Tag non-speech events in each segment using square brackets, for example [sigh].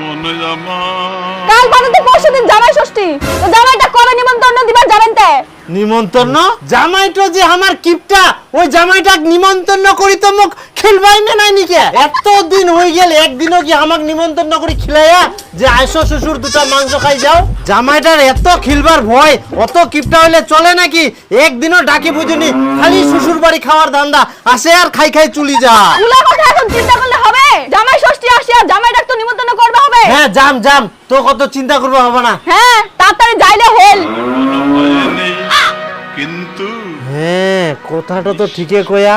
মনে আমার কাল পরশু দিন জামাই ষষ্ঠী। তো জামাইটা কবে নিমন্ত্রণ দিবার জানেন তে নিমন্ত্রণ? জামাইটা যে আমার কিপটা ওই জামাইটা নিমন্ত্রণ করি তো মুখ খেলবাই না নাই নিকে? এত দিন হয়ে গেল একদিনও কি আমাকে নিমন্ত্রণ করে খিলাইয়া যে আইসো শ্বশুর দুটা মাংস খাই যাও? জামাইটার এত খিলবার ভয় অত কিপটা হইলে চলে নাকি? একদিনও ডাকে বুঝুনি খালি শ্বশুর বাড়ি খাওয়ার ধান্দা আসে আর খাই খাই চুলি যা কথা এখন চিন্তা করলে হবে? জামাই ষষ্ঠী আসিয়া জামাইটা তো নিমন্ত্রণ করবে হবে হ্যাঁ জাম জাম তো কত চিন্তা করব হবে না। হ্যাঁ তাড়াতাড়ি যাইলে হেল। কিন্তু হ্যাঁ কথাটা তো ঠিকই কয়া।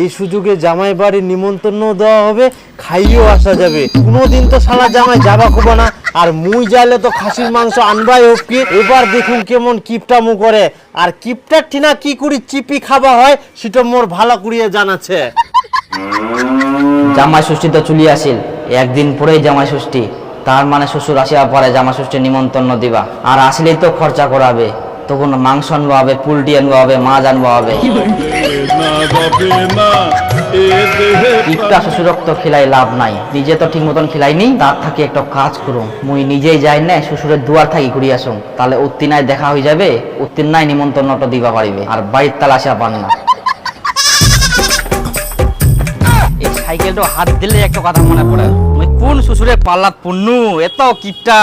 এই সুযোগে জামাই বাড়ির নিমন্ত্রণ দেওয়া হবে খাইয়েও আসা যাবে। কোনোদিন তো শালা জামাই যাবা খুব না। আর মুই যাইলে তো খাসির মাংস আনবাই হোক কি। এবার দেখুন কেমন কিপটা মু করে। আর কিপটার ঠিনা কি করি চিপি খাবা হয় সেটা মোর ভালো করিয়ে জানাছে জামাই ষষ্ঠী তো চলি আসিল। একদিন পরেই জামাই ষষ্ঠী। তার মানে শ্বশুর আসিয়া পরে জামাই ষষ্ঠী নিমন্ত্রণ দিবা। আর আসলেই তো খরচা করাবে। তখন মাংস আনব হবে, পুলটি আনব হবে, মাছ আনব হবে। ইটটা শ্বশুরক তো খিলাই লাভ নাই। নিজে তো ঠিক মতন খিলাইনি, তার থাকি একটা কাজ করুম। মুই নিজেই যাই না, শ্বশুরের দুয়ার থাকি ঘুরি আসুম। তাহলে উত্তিনায় দেখা হয়ে যাবে উত্তিনায় নিমন্ত্রণটা দিবা পারিবে, আর বাড়ির তালা আসা পান না। এই সাইকেলটা হাত দিলে একটা কথা মনে পড়ে। কোন শ্বশুরে পাল্লাত পুন্নু? এত কিপটা।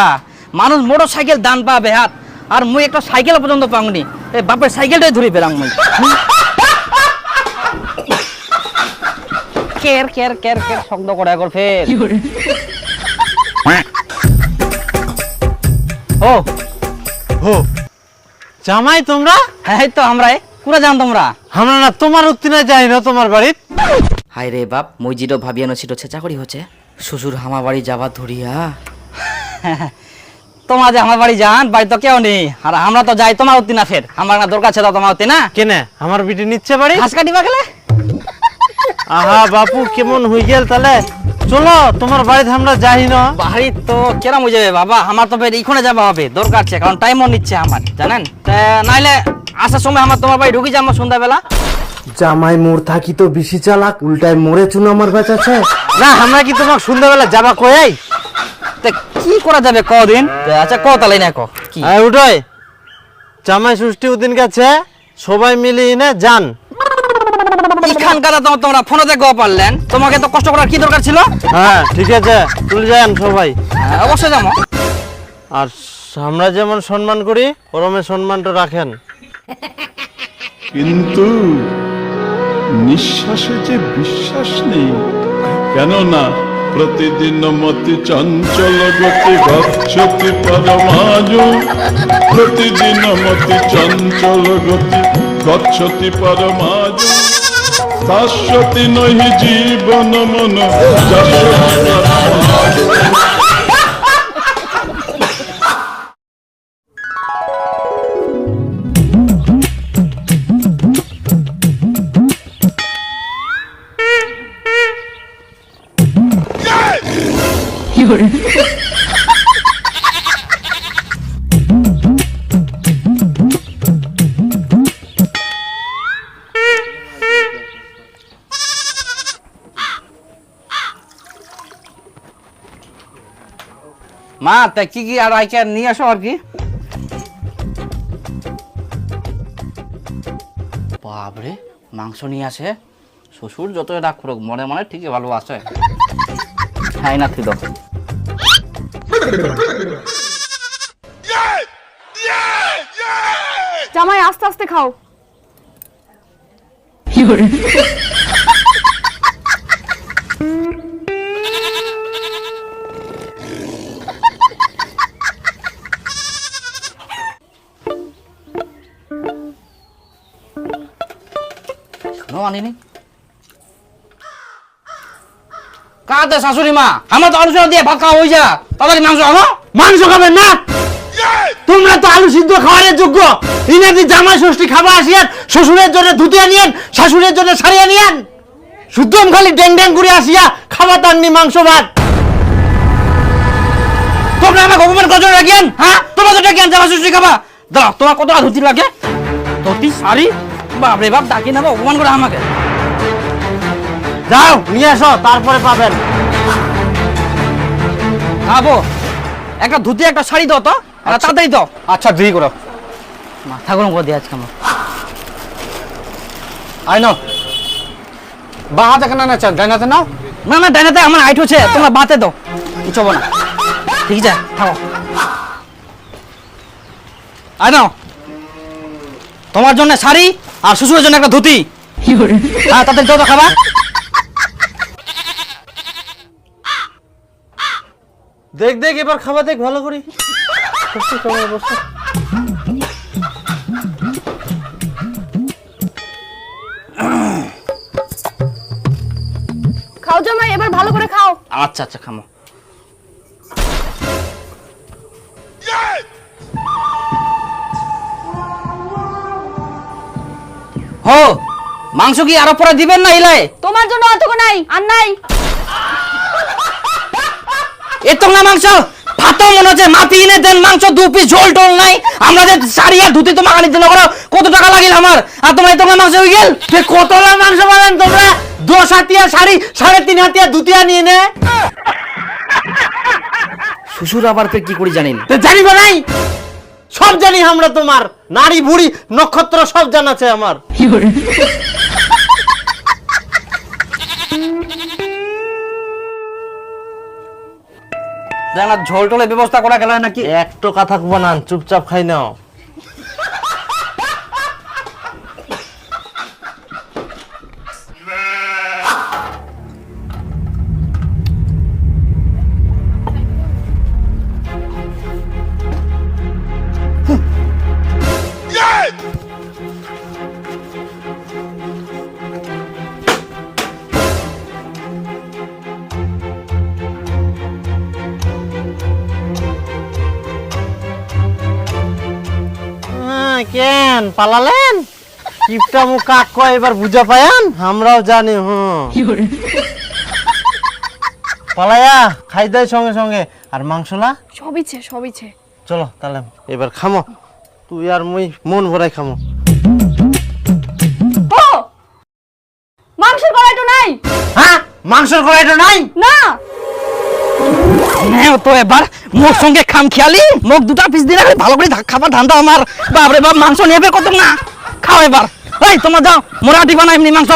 মানুষ মোটর সাইকেল দান পাবে বেহাত আর মুই একটা সাইকেল পর্যন্ত পাঙ্গনি এই বাপের সাইকেলটাই ধরে পেলাম মুই। কের কের কের কের শব্দ করে একবার ফের। ও। হো জামাই তোমরা? হ্যাঁ তো আমরা পুরা জান তোমরা? আমরা না তোমার উত্তিনে যাই না তোমার বাড়ির হাই রে বাপ মসজিদও ভাবিয়ানো ছিল ছেচা করি হচ্ছে। শ্বশুর হামা বাড়ি যাবা ধরিয়া। [laughs] তোমরা যে আমার বাড়ি যান বাড়ি তো কেউ নেই। আর আমরা তো যাই তোমার অতি না ফের। আমার না দরকার ছিল তোমার অতি না? কেনে? আমার বিটি নিচ্ছে বাড়ি? ঘাস কাটিবা গেলে আহা বাপু কেমন হয়ে গেল তাহলে? চলো তোমার বাড়িতে আমরা যাই না। বাড়ি তো কেরাম হয়ে যাবে বাবা। আমার তো ফের ইখনে যাবা হবে দরকার আছে কারণ টাইমও নিচ্ছে আমার জানেন? নাইলে আসার সময় আমার তোমার বাড়ি ঢুকি যাব সন্ধ্যাবেলা। জামাই মোর থাকি তো বেশি চালাক উল্টায় মরে চুন আমার বেচাছে না আমরা কি তোমাকে সন্ধ্যাবেলা যাবা কয়াই তা কি করা যাবে কদিন তা আচ্ছা ক তালাই না ক কি? আর উঠোয় জামাই ষষ্ঠী উদ্দিন গেছে সবাই মিলে এনে যান। এখানকার তো তোমরা ফোনে পারলেন। তোমাকে তো কষ্ট করার কি দরকার ছিল? হ্যাঁ ঠিক আছে চলে যান সবাই। হ্যাঁ, অবশ্যই যাব। আর আমরা যেমন সম্মান করি ওরমে সম্মানটা রাখেন। কিন্তু নিঃশ্বাসে যে বিশ্বাস নেই, কেননা প্রতিদিন মতি চঞ্চল গতি গচ্ছতি পরমাজু প্রতিদিন মতি চঞ্চল গতি গচ্ছতি পরমাজু শাশ্বতী নহি জীবন মন। মা তা কি কি আর আইকে নিয়ে আসো আর কি। বাপরে মাংস নিয়ে আসে? শ্বশুর যত রাগ করুক মনে মনে ঠিকই ভালো আছে। হ্যাঁ না দাও জামাই আস্তে আস্তে খাও। আনিনি কাতে শাশুড়ি মা? আমার তো আলোচনা দিয়ে ভাত খাওয়া হয়ে যা তাড়াতাড়ি মাংস আনো মাংস খাবেন না। তোমরা তো আলু সিদ্ধ খাওয়ার যোগ্য। ইনাদি জামাই ষষ্ঠী খাবার আসিয়ান, শ্বশুরের জন্য ধুতে আনিয়েন, শাশুড়ের জন্য শাড়ি আনিয়েন। শুদ্ধম খালি ড্যাং ড্যাং করে আসিয়া খাবার তাননি মাংস ভাত। তোমরা আমাকে অপমান করছ রাখিয়েন হ্যাঁ? তোমার তো ডাকিয়েন জামা শ্বশুরি খাবা দাঁড়াও, তোমার কত ধুতি লাগে? ধুতি, শাড়ি? বাপরে বাপ ডাকি না অপমান করে আমাকে। যাও নিয়ে আসো তারপরে পাবেন। আবো একটা ধুতি একটা শাড়ি দাও তো একটা তাড়াতাড়ি দাও। আচ্ছা দেরি করো। মাথা গরম করে দিয়ে আজকে আমার। I now. বা হাতে কেন না ডাইনাতে নাও। না না ডাইনাতে আমার হাইট হচ্ছে তোমরা বাতে দাও। কিছু না। ঠিক আছে থাকো আয় নাও। তোমার জন্য শাড়ি আর শ্বশুরের জন্য একটা ধুতি। হ্যাঁ তাদের যত খাবা দেখ দেখ এবার খাবার দেখ ভালো করে। খাও জামাই এবার ভালো করে খাও। আচ্ছা আচ্ছা খামো। মাংস কি আরও পরে দিবেন না ইলাই তোমার জন্য অতটুকু নাই আর নাই। এত না মাংস। ভাতও মনে হচ্ছে মাপি এনে দেন মাংস দু পিস ঝোল টোল নাই। আমরা যে শাড়ি আর ধুতি তোমাকে আনিতে না করো কত টাকা লাগিল আমার? আর তোমার এত না মাংস হয়ে গেল? তে কতলা মাংস বানান তোমরা? দশ হাতিয়া শাড়ি সাড়ে তিন হাতিয়া দুতিয়া নিয়ে নে। শ্বশুর আবার ফের কি করি জানেন? তে জানিবা নাই। সব জানি আমরা তোমার। নারী বুড়ি নক্ষত্র সব জানাছে আমার। জানা ঝোল টোলের ব্যবস্থা করা গেল নাকি? একটো কথা বানান চুপচাপ খাই নাও। কেন? পালালেন? কিপটা মুখ কাক কয় এবার বুঝা পায়ান? আমরাও জানি হুম। পালায়া খাই দেয় সঙ্গে সঙ্গে। আর মাংসলা? সবিছে সবিছে চলো তাহলে এবার খামো। তুই আর মুই মন ভরাই খামো। মাংসের কড়াইটা নাই। হ্যাঁ? মাংসের কড়াইটা নাই? না! হ্যাঁ তো এবার মুখ সঙ্গে খাম খেয়ালি। মোক দুটা পিস দিলে ভালো করে খাবার ধান্দা আমার। বাপরে বাপ, মাংস নেবে কত না? খাও এবার। এই, তোমরা যাও মোরাটি না এমনি মাংস।